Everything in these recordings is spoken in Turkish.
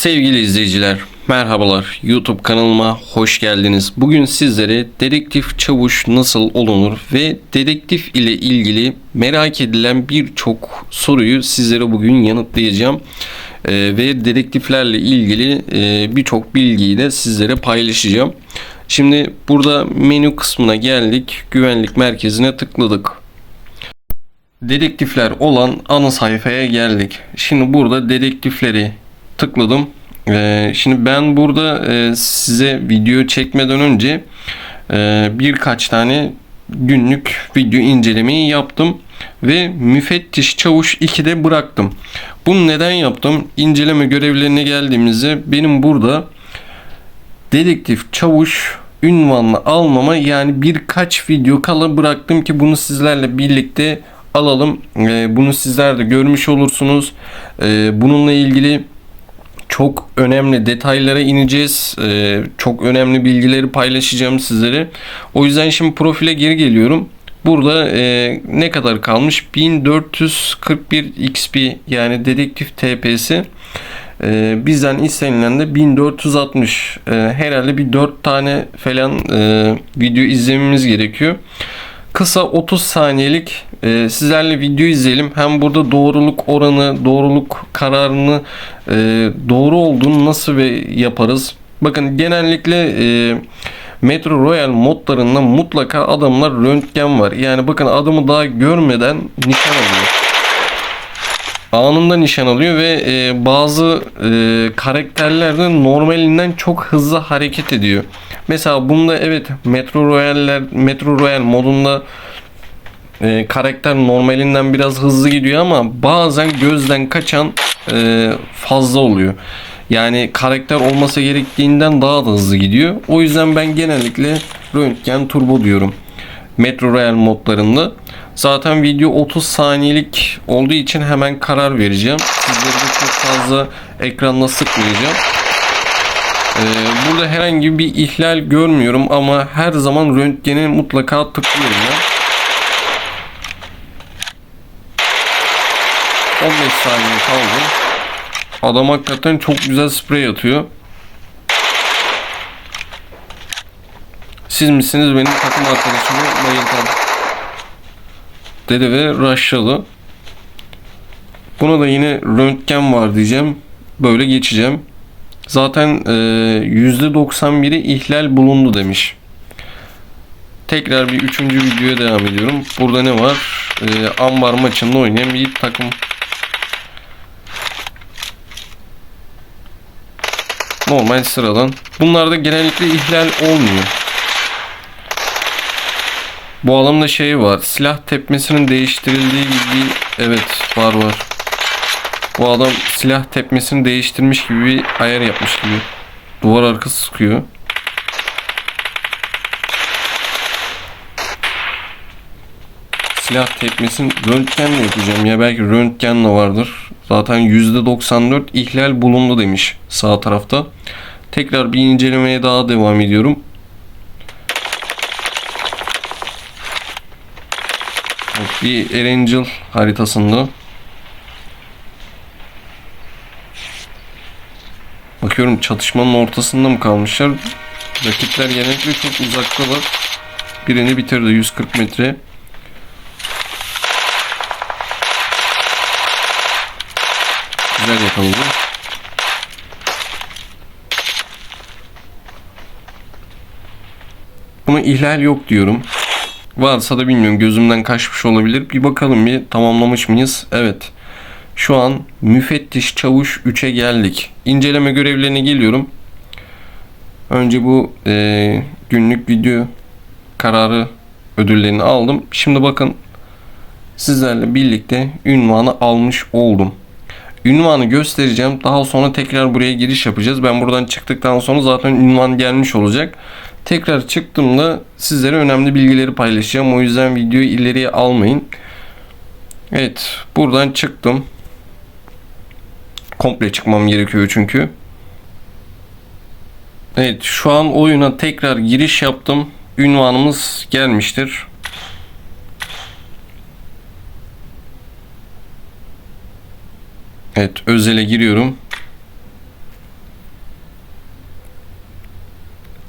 Sevgili izleyiciler, merhabalar. YouTube kanalıma hoş geldiniz. Bugün sizlere dedektif çavuş nasıl olunur ve dedektif ile ilgili merak edilen birçok soruyu sizlere bugün yanıtlayacağım. Ee, ve dedektiflerle ilgili e, birçok bilgiyi de sizlere paylaşacağım. Şimdi burada menü kısmına geldik. Güvenlik merkezine tıkladık dedektifler olan ana sayfaya geldik. Şimdi burada dedektifleri tıkladım. Ee, şimdi ben burada e, size video çekmeden önce e, birkaç tane günlük video incelemeyi yaptım ve müfettiş çavuş 2'de bıraktım. Bunu neden yaptım? İnceleme görevlerine geldiğimizde benim burada dedektif çavuş ünvanını almama yani birkaç video kala bıraktım ki bunu sizlerle birlikte alalım. Ee, bunu sizler de görmüş olursunuz. Ee, bununla ilgili çok önemli detaylara ineceğiz. Ee, çok önemli bilgileri paylaşacağım sizlere. O yüzden şimdi profile geri geliyorum. Burada e, ne kadar kalmış? 1441 XP yani dedektif TP'si. E, bizden istenilen de 1460. E, herhalde bir 4 tane falan e, video izlememiz gerekiyor. Kısa 30 saniyelik e, sizlerle video izleyelim. Hem burada doğruluk oranı, doğruluk kararını e, doğru olduğunu nasıl ve yaparız. Bakın genellikle e, Metro Royal modlarında mutlaka adamlar röntgen var. Yani bakın adamı daha görmeden nişan alıyor. Anında nişan alıyor ve e, bazı e, karakterler de normalinden çok hızlı hareket ediyor. Mesela bunda evet Metro Royale'ler Metro Royale modunda e, karakter normalinden biraz hızlı gidiyor ama bazen gözden kaçan e, fazla oluyor. Yani karakter olması gerektiğinden daha da hızlı gidiyor. O yüzden ben genellikle röntgen turbo diyorum. Metro Royale modlarında. Zaten video 30 saniyelik olduğu için hemen karar vereceğim. Sizleri de çok fazla ekranla sıkmayacağım. Ee, burada herhangi bir ihlal görmüyorum ama her zaman röntgeni mutlaka tıklıyorum ben. 15 saniye kaldı. Adam hakikaten çok güzel sprey atıyor. Siz misiniz benim takım arkadaşımı bayıltan? Dedi ve rushladı. Buna da yine röntgen var diyeceğim. Böyle geçeceğim. Zaten e, %91'i ihlal bulundu demiş. Tekrar bir üçüncü videoya devam ediyorum. Burada ne var? E, ambar maçında oynayan bir takım. Normal sıradan. Bunlarda genellikle ihlal olmuyor. Bu adamda şey var. Silah tepmesinin değiştirildiği bilgi evet var var. Bu adam silah tepmesini değiştirmiş gibi bir ayar yapmış gibi. Duvar arkası sıkıyor. Silah tepmesini röntgenle yapacağım ya belki röntgenle vardır. Zaten %94 ihlal bulundu demiş sağ tarafta. Tekrar bir incelemeye daha devam ediyorum. Bir Erangel haritasında. Bakıyorum çatışmanın ortasında mı kalmışlar? Rakipler genellikle çok uzaktalar. Birini bitirdi 140 metre. Güzel yakaladı. Buna ihlal yok diyorum. Varsa da bilmiyorum gözümden kaçmış olabilir. Bir bakalım bir tamamlamış mıyız? Evet. Şu an müfettiş çavuş 3'e geldik. İnceleme görevlerine geliyorum. Önce bu e, günlük video kararı ödüllerini aldım. Şimdi bakın sizlerle birlikte ünvanı almış oldum. Ünvanı göstereceğim. Daha sonra tekrar buraya giriş yapacağız. Ben buradan çıktıktan sonra zaten ünvan gelmiş olacak. Tekrar çıktığımda sizlere önemli bilgileri paylaşacağım. O yüzden videoyu ileriye almayın. Evet buradan çıktım. Komple çıkmam gerekiyor çünkü. Evet şu an oyuna tekrar giriş yaptım. Ünvanımız gelmiştir. Evet özele giriyorum.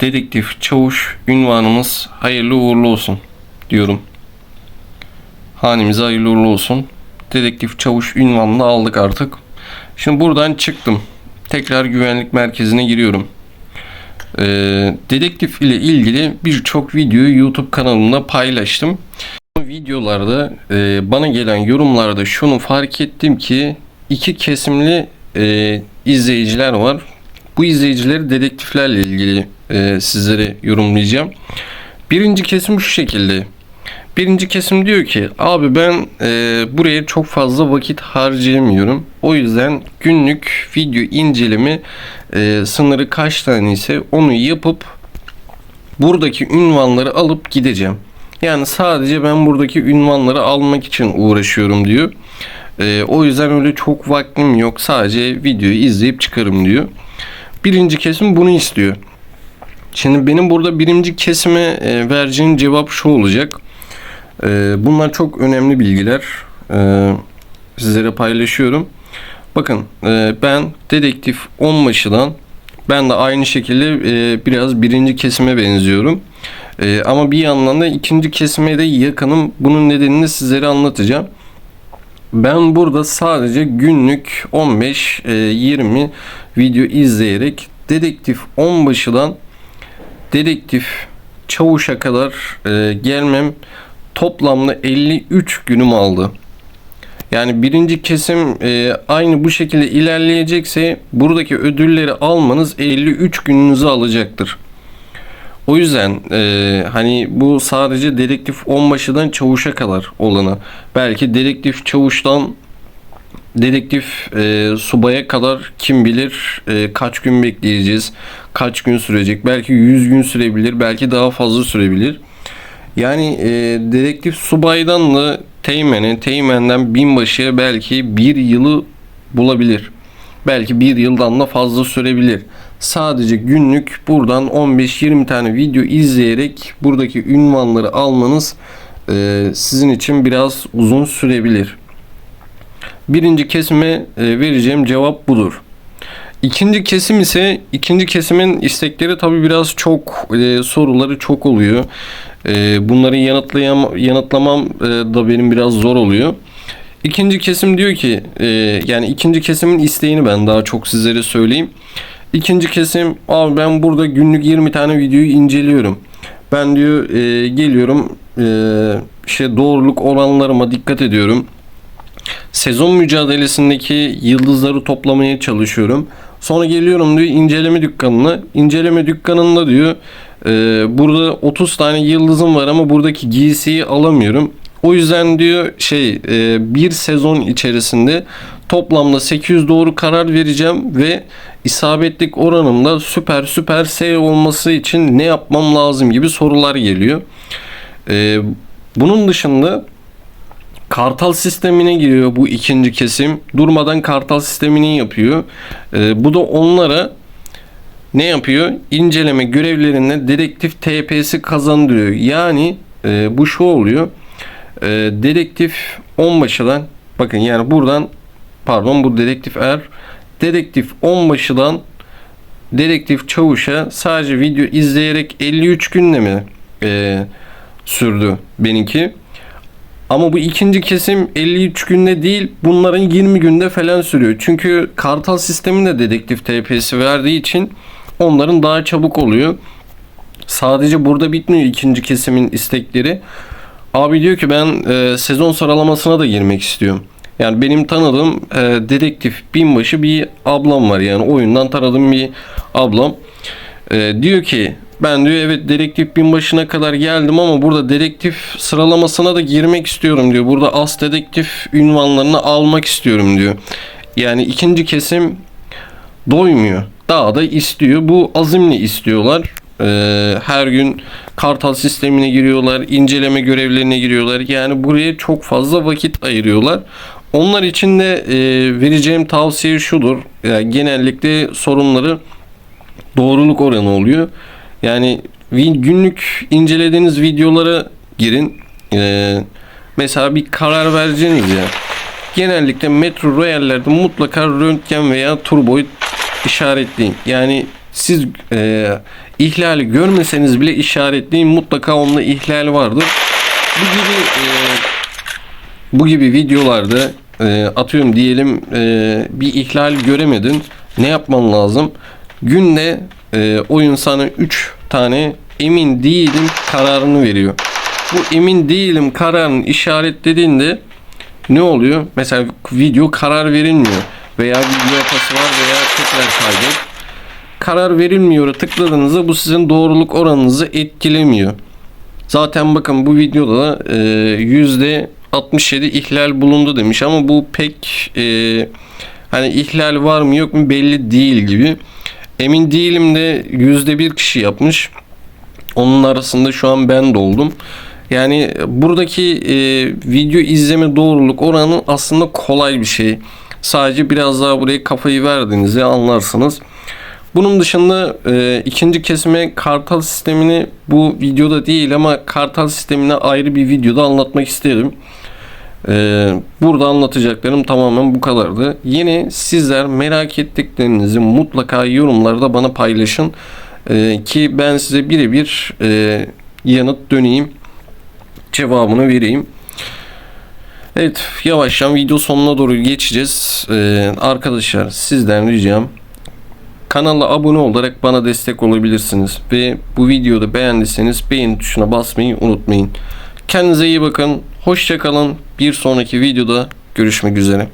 Dedektif Çavuş ünvanımız hayırlı uğurlu olsun diyorum. Hanemize hayırlı uğurlu olsun. Dedektif Çavuş ünvanını aldık artık. Şimdi buradan çıktım. Tekrar güvenlik merkezine giriyorum. Ee, dedektif ile ilgili birçok videoyu YouTube kanalımda paylaştım videolarda e, bana gelen yorumlarda şunu fark ettim ki iki kesimli e, izleyiciler var. Bu izleyicileri dedektiflerle ilgili e, sizlere yorumlayacağım. Birinci kesim şu şekilde. Birinci kesim diyor ki abi ben e, buraya çok fazla vakit harcayamıyorum. O yüzden günlük video inceleme e, sınırı kaç tane ise onu yapıp buradaki ünvanları alıp gideceğim. Yani sadece ben buradaki ünvanları almak için uğraşıyorum diyor. E, o yüzden öyle çok vaktim yok. Sadece videoyu izleyip çıkarım diyor. Birinci kesim bunu istiyor. Şimdi benim burada birinci kesime e, vereceğim cevap şu olacak. E, bunlar çok önemli bilgiler. E, sizlere paylaşıyorum. Bakın e, ben dedektif onbaşıdan ben de aynı şekilde e, biraz birinci kesime benziyorum. E, ama bir yandan da ikinci kesime de yakınım. Bunun nedenini sizlere anlatacağım. Ben burada sadece günlük 15-20 video izleyerek dedektif onbaşıdan dedektif çavuşa kadar e, gelmem toplamda 53 günüm aldı. Yani birinci kesim e, aynı bu şekilde ilerleyecekse buradaki ödülleri almanız 53 gününüzü alacaktır. O yüzden e, hani bu sadece dedektif onbaşıdan çavuşa kadar olanı. Belki dedektif çavuştan dedektif e, subaya kadar kim bilir e, kaç gün bekleyeceğiz, kaç gün sürecek. Belki 100 gün sürebilir, belki daha fazla sürebilir. Yani e, dedektif subaydan da teğmene, teğmenden binbaşıya belki bir yılı bulabilir. Belki bir yıldan da fazla sürebilir. Sadece günlük buradan 15-20 tane video izleyerek buradaki ünvanları almanız e, sizin için biraz uzun sürebilir. Birinci kesime e, vereceğim cevap budur. İkinci kesim ise ikinci kesimin istekleri tabi biraz çok e, soruları çok oluyor. E, bunları yanıtlayam yanıtlamam e, da benim biraz zor oluyor. İkinci kesim diyor ki e, yani ikinci kesimin isteğini ben daha çok sizlere söyleyeyim. İkinci kesim abi ben burada günlük 20 tane videoyu inceliyorum. Ben diyor e, geliyorum e, işte doğruluk oranlarıma dikkat ediyorum. Sezon mücadelesindeki yıldızları toplamaya çalışıyorum. Sonra geliyorum diyor inceleme dükkanına. İnceleme dükkanında diyor e, burada 30 tane yıldızım var ama buradaki giysiyi alamıyorum. O yüzden diyor şey e, bir sezon içerisinde toplamda 800 doğru karar vereceğim ve isabetlik oranımda süper süper S olması için ne yapmam lazım gibi sorular geliyor. E, bunun dışında Kartal sistemine giriyor bu ikinci kesim. Durmadan kartal sistemini yapıyor. E, bu da onlara ne yapıyor? İnceleme görevlerinde dedektif TP'si kazandırıyor. Yani e, bu şu oluyor. E, dedektif onbaşıdan bakın yani buradan pardon bu dedektif er dedektif onbaşıdan dedektif çavuşa sadece video izleyerek 53 günde mi e, sürdü benimki. Ama bu ikinci kesim 53 günde değil bunların 20 günde falan sürüyor. Çünkü kartal sisteminde dedektif TP'si verdiği için onların daha çabuk oluyor. Sadece burada bitmiyor ikinci kesimin istekleri. Abi diyor ki ben e, sezon sıralamasına da girmek istiyorum. Yani benim tanıdığım e, dedektif binbaşı bir ablam var yani oyundan tanıdığım bir ablam. E, diyor ki ben diyor evet dedektif binbaşına kadar geldim ama burada dedektif sıralamasına da girmek istiyorum diyor. Burada as dedektif ünvanlarını almak istiyorum diyor. Yani ikinci kesim doymuyor. Daha da istiyor. Bu azimle istiyorlar. Ee, her gün kartal sistemine giriyorlar. inceleme görevlerine giriyorlar. Yani buraya çok fazla vakit ayırıyorlar. Onlar için de e, vereceğim tavsiye şudur. Yani genellikle sorunları doğruluk oranı oluyor. Yani günlük incelediğiniz videolara girin. Ee, mesela bir karar vereceğiniz ya. Genellikle Metro Royal'lerde mutlaka röntgen veya turboyu işaretleyin. Yani siz e, ihlali görmeseniz bile işaretleyin mutlaka onda ihlal vardır. Bu gibi e, bu gibi videolarda e, atıyorum diyelim e, bir ihlal göremedin. Ne yapman lazım? Günde e, oyun sana 3 tane emin değilim kararını veriyor. Bu emin değilim kararını işaretlediğinde ne oluyor? Mesela video karar verilmiyor veya video hatası var veya tekrar kaydet. Karar verilmiyor tıkladığınızda bu sizin doğruluk oranınızı etkilemiyor. Zaten bakın bu videoda da e, yüzde 67 ihlal bulundu demiş ama bu pek e, hani ihlal var mı yok mu belli değil gibi. Emin değilim de yüzde bir kişi yapmış. Onun arasında şu an ben de oldum. Yani buradaki e, video izleme doğruluk oranı aslında kolay bir şey. Sadece biraz daha buraya kafayı verdiğinizde anlarsınız. Bunun dışında e, ikinci kesime kartal sistemini bu videoda değil ama kartal sistemine ayrı bir videoda anlatmak isterim. E, burada anlatacaklarım tamamen bu kadardı. Yine sizler merak ettiklerinizi mutlaka yorumlarda bana paylaşın. E, ki ben size birebir e, yanıt döneyim. Cevabını vereyim. Evet yavaştan video sonuna doğru geçeceğiz. Ee, arkadaşlar sizden ricam kanala abone olarak bana destek olabilirsiniz. Ve bu videoda beğendiyseniz beğen tuşuna basmayı unutmayın. Kendinize iyi bakın. Hoşçakalın. Bir sonraki videoda görüşmek üzere.